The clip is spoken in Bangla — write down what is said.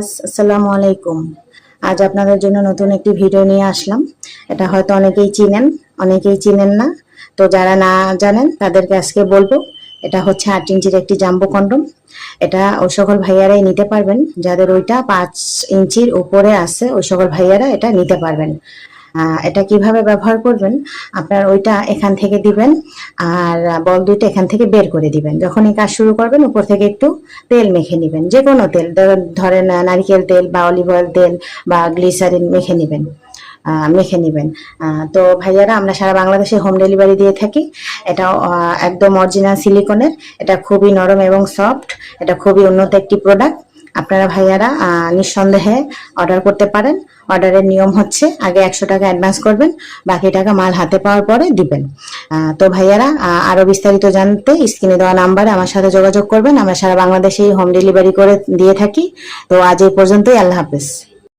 ভিউয়ার্স, আসসালামু আলাইকুম। আজ আপনাদের জন্য নতুন একটি ভিডিও নিয়ে আসলাম। এটা হয়তো অনেকেই চিনেন অনেকেই চিনেন না। তো যারা না জানেন, তাদেরকে আজকে বলব, এটা হচ্ছে আট ইঞ্চির একটি জাম্বো কন্ডম। এটা ওই সকল ভাইয়ারাই নিতে পারবেন। যাদের ওইটা পাঁচ ইঞ্চির উপরে আছে, ওই সকল ভাইয়ারা এটা নিতে পারবেন। এটা কীভাবে ব্যবহার করবেন? আপনার ওইটা এখান থেকে দিবেন আর বল দুইটা এখান থেকে বের করে দিবেন। যখন এই কাজ শুরু করবেন, উপর থেকে একটু তেল মেখে নেবেন। যে কোনো তেল ধর- ধরেন নারকেল তেল বা অলিভ অয়েল তেল বা গ্লিসারিন মেখে নেবেন মেখে নেবেন। তো ভাইয়ারা, আমরা সারা বাংলাদেশে হোম ডেলিভারি দিয়ে থাকি। এটা একদম অরিজিনাল সিলিকনের। এটা খুবই নরম এবং সফট। এটা খুবই উন্নত একটি প্রোডাক্ট। আপনারা ভাইয়ারা নিঃসন্দেহে অর্ডার করতে পারেন। অর্ডারের নিয়ম হচ্ছে আগে একশো টাকা অ্যাডভান্স করবেন, বাকি টাকা মাল হাতে পাওয়ার পরে দিবেন। তো ভাইয়ারা আরও আরও বিস্তারিত জানতে স্ক্রিনে দেওয়া নাম্বারে আমার সাথে যোগাযোগ করবেন। আমরা সারা বাংলাদেশেই হোম ডেলিভারি করে দিয়ে থাকি। তো আজ এই পর্যন্তই, আল্লাহ হাফেজ।